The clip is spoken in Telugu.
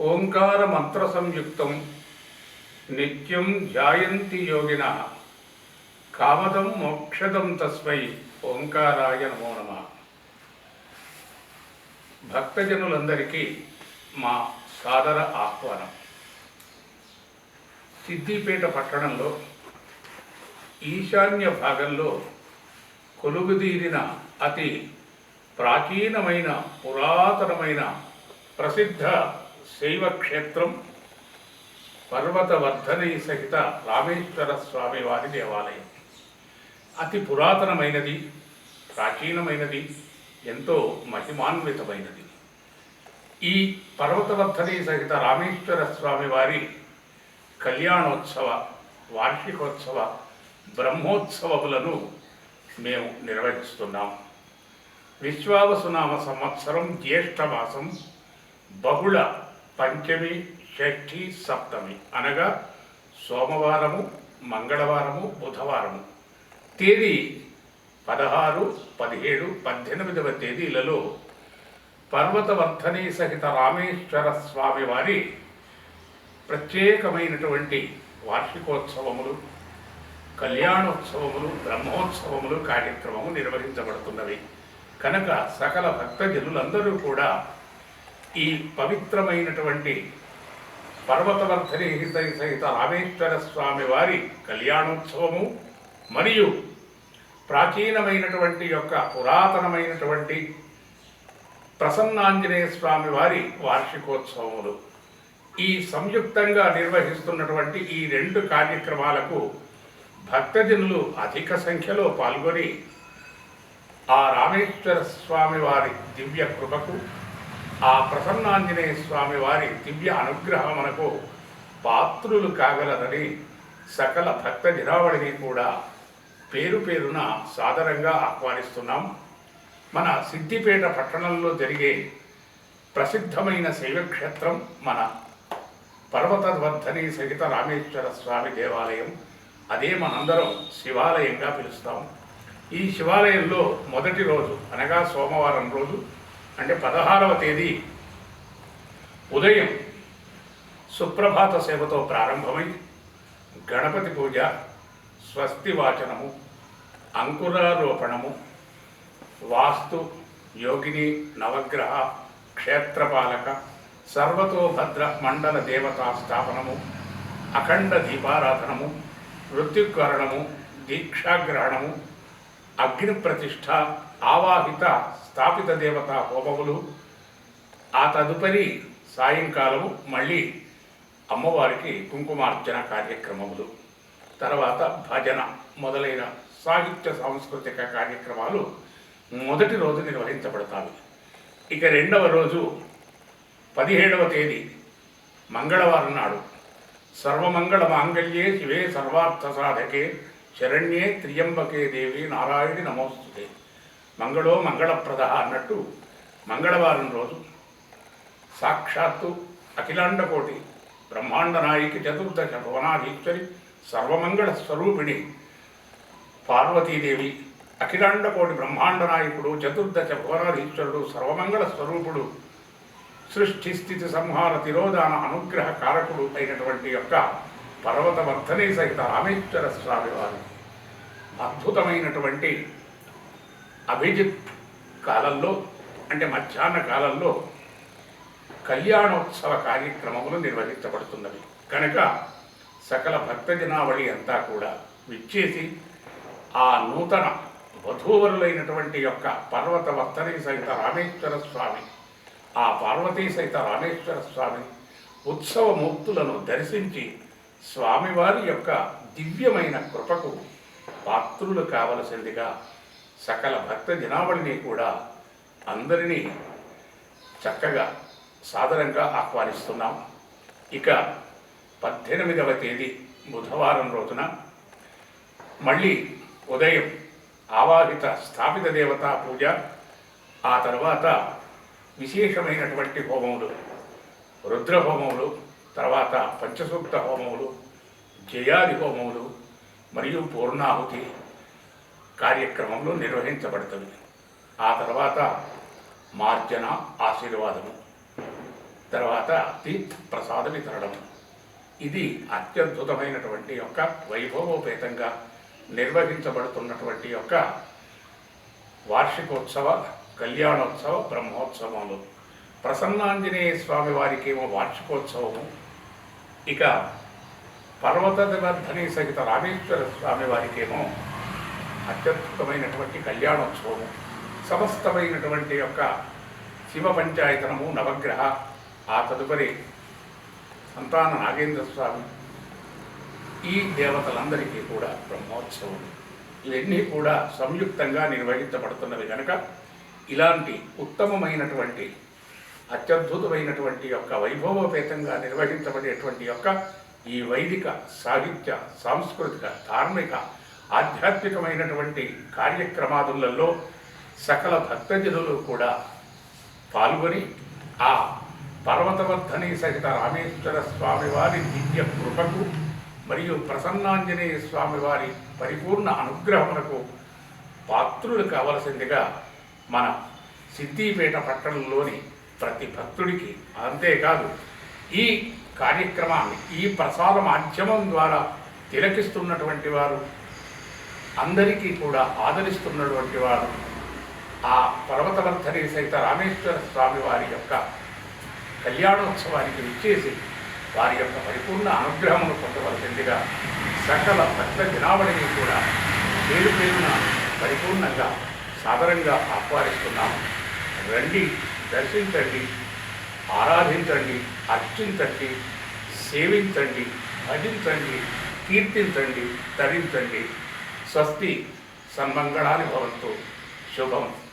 ఓంకార మంత్ర సంయుక్తం నిత్యం ధ్యాయంతి యోగిన కామదం మోక్షదం తస్మై ఓంకారాయ నమో నమ. భక్తజనులందరికీ మా సాదర ఆహ్వానం. సిద్దిపేట పట్టణంలో ఈశాన్య భాగంలో కొలుగుదీరిన అతి ప్రాచీనమైన పురాతనమైన ప్రసిద్ధ శైవ క్షేత్రం పర్వతవర్ధని సహిత రామేశ్వర స్వామి వారి దేవాలయం. అతి పురాతనమైనది ప్రాచీనమైనది ఎంతో మహిమాన్వితమైనది. ఈ పర్వతవర్ధని సహిత రామేశ్వర స్వామి వారి కళ్యాణోత్సవ వార్షికోత్సవ బ్రహ్మోత్సవములను మేము నిర్వహిస్తున్నాం. విశ్వావసునామ సంవత్సరం జ్యేష్ఠమాసం బహుళ పంచమి షష్ఠి సప్తమి అనగా సోమవారము మంగళవారము బుధవారము. తేదీ పదహారు పదిహేడు పద్దెనిమిదవ తేదీలలో పర్వతవర్ధని సహిత రామేశ్వర స్వామి వారి ప్రత్యేకమైనటువంటి వార్షికోత్సవములు కళ్యాణోత్సవములు బ్రహ్మోత్సవములు కార్యక్రమము నిర్వహించబడుతున్నవి. కనుక సకల భక్తజనులందరూ కూడా ఈ పవిత్రమైనటువంటి పర్వతవర్ధని సహిత రామేశ్వర స్వామి వారి కళ్యాణోత్సవము మరియు ప్రాచీనమైనటువంటి యొక్క పురాతనమైనటువంటి ప్రసన్నాంజనేయ స్వామి వారి వార్షికోత్సవములు. ఈ సంయుక్తంగా నిర్వహిస్తున్నటువంటి ఈ రెండు కార్యక్రమాలకు భక్తజనులు అధిక సంఖ్యలో పాల్గొని ఆ రామేశ్వర స్వామి వారి దివ్య కృపకు ఆ ప్రసన్నాంజనేయ స్వామి వారి దివ్య అనుగ్రహమునకు పాత్రులు కాగలరని సకల భక్త జనావళిని కూడా పేరు పేరున సాదరంగా ఆహ్వానిస్తున్నాం. మన సిద్దిపేట పట్టణంలో జరిగే ప్రసిద్ధమైన శైవక్షేత్రం మన పర్వతవర్ధని సహిత రామేశ్వర స్వామి దేవాలయం. అదే మనందరం శివాలయంగా పిలుస్తాం. ఈ శివాలయంలో మొదటి రోజు అనగా సోమవారం రోజు అంటే పదహారవ తేదీ ఉదయం సుప్రభాత సేవతో ప్రారంభమై గణపతి పూజ స్వస్తి వాచనము అంకురారోపణము వాస్తు యోగిని నవగ్రహ క్షేత్రపాలక సర్వతోభద్ర మండల దేవతా స్థాపనము అఖండ దీపారాధనము మృత్యుకరణము దీక్షాగ్రహణము అగ్నిప్రతిష్ఠ ఆవాహిత స్థాపిత దేవత హోమములు. ఆ తదుపరి సాయంకాలము మళ్ళీ అమ్మవారికి కుంకుమార్చన కార్యక్రమములు. తర్వాత భజన మొదలైన సాహిత్య సాంస్కృతిక కార్యక్రమాలు మొదటి రోజు నిర్వహించబడతాయి. ఇక రెండవ రోజు పదిహేడవ తేదీ మంగళవారం నాడు సర్వమంగళ మాంగళ్యే శివే సర్వార్థ సాధకే శరణ్యే త్రియంబకే దేవి నారాయణి నమోస్తుతే. మంగళో మంగళప్రద అన్నట్టు మంగళవారం రోజు సాక్షాత్తు అఖిలాండకోటి బ్రహ్మాండ నాయకి చతుర్దశ భువనాధీశ్వరి సర్వమంగళ స్వరూపిణి పార్వతీదేవి అఖిలాండకోటి బ్రహ్మాండ నాయకుడు చతుర్దశ భువనాధీశ్వరుడు సర్వమంగళ స్వరూపుడు సృష్టి స్థితి సంహార తిరోధాన అనుగ్రహ కారకుడు అయినటువంటి యొక్క పర్వతవర్ధనే సహిత రామేశ్వర స్వామి వారి అద్భుతమైనటువంటి అభిజిత్ కాలంలో అంటే మధ్యాహ్న కాలంలో కళ్యాణోత్సవ కార్యక్రమములు నిర్వహించబడుతున్నవి. కనుక సకల భక్తజనావళి అంతా కూడా విచ్చేసి ఆ నూతన వధూవరులైనటువంటి యొక్క పర్వత వర్తని సహిత రామేశ్వర స్వామి ఆ పార్వతీ సహిత రామేశ్వర స్వామి ఉత్సవమూర్తులను దర్శించి స్వామివారి యొక్క దివ్యమైన కృపకు పాత్రులు కావలసిందిగా సకల భక్త జనావళిని కూడా అందరినీ చక్కగా సాదరంగా ఆహ్వానిస్తున్నాం. ఇక పద్దెనిమిదవ తేదీ బుధవారం రోజున మళ్ళీ ఉదయం ఆవాహిత స్థాపిత దేవతా పూజ ఆ తర్వాత విశేషమైనటువంటి హోమములు రుద్ర హోమములు తర్వాత పంచసూక్త హోమములు జయాది హోమములు మరియు పూర్ణాహుతి కార్యక్రమంలో నిర్వహించబడుతుంది. ఆ తర్వాత మార్జన ఆశీర్వాదము తర్వాత తీర్థ ప్రసాద వితరణం. ఇది అత్యద్భుతమైనటువంటి యొక్క వైభవోపేతంగా నిర్వహించబడుతున్నటువంటి యొక్క వార్షికోత్సవ కళ్యాణోత్సవ బ్రహ్మోత్సవములు. ప్రసన్నాంజనేయ స్వామి వారికి ఏమో వార్షికోత్సవము. ఇక పర్వతవర్ధని సహిత రామేశ్వర స్వామి వారికేమో అత్యద్భుతమైనటువంటి కళ్యాణోత్సవము. సమస్తమైనటువంటి యొక్క శివ పంచాయతనము నవగ్రహ ఆ తదుపరి సంతాన నాగేంద్ర స్వామి ఈ దేవతలందరికీ కూడా బ్రహ్మోత్సవం ఇవన్నీ కూడా సంయుక్తంగా నిర్వహించబడుతున్నవి కనుక ఇలాంటి ఉత్తమమైనటువంటి అత్యద్భుతమైనటువంటి యొక్క వైభవోపేతంగా నిర్వహించబడేటువంటి యొక్క ఈ వైదిక సాహిత్య సాంస్కృతిక ధార్మిక ఆధ్యాత్మికమైనటువంటి కార్యక్రమాదులలో సకల భక్తజనులు కూడా పాల్గొని ఆ పర్వతవర్ధని సహిత రామేశ్వర స్వామివారి దివ్య కృపకు మరియు ప్రసన్నాంజనేయ స్వామివారి పరిపూర్ణ అనుగ్రహములకు పాత్రులు కావలసిందిగా మన సిద్దిపేట పట్టణంలోని ప్రతి భక్తుడికి అంతేకాదు ఈ కార్యక్రమాన్ని ఈ ప్రసాద మాధ్యమం ద్వారా తిలకిస్తున్నటువంటి వారు అందరికీ కూడా ఆదరిస్తున్నటువంటి వారు ఆ పర్వతవర్ధని సహిత రామేశ్వర స్వామి వారి యొక్క కళ్యాణోత్సవానికి విచ్చేసి వారి యొక్క పరిపూర్ణ అనుగ్రహమును పొందవలసిందిగా సకల భక్త జనావళిని కూడా పేరు పేరున పరిపూర్ణంగా సాదరంగా ఆహ్వానిస్తున్నాం. రండి దర్శించండి ఆరాధించండి అర్చించండి సేవించండి భజించండి కీర్తించండి తరించండి. స్వస్తి సన్మంగళాన్ని భవంతు. శుభం.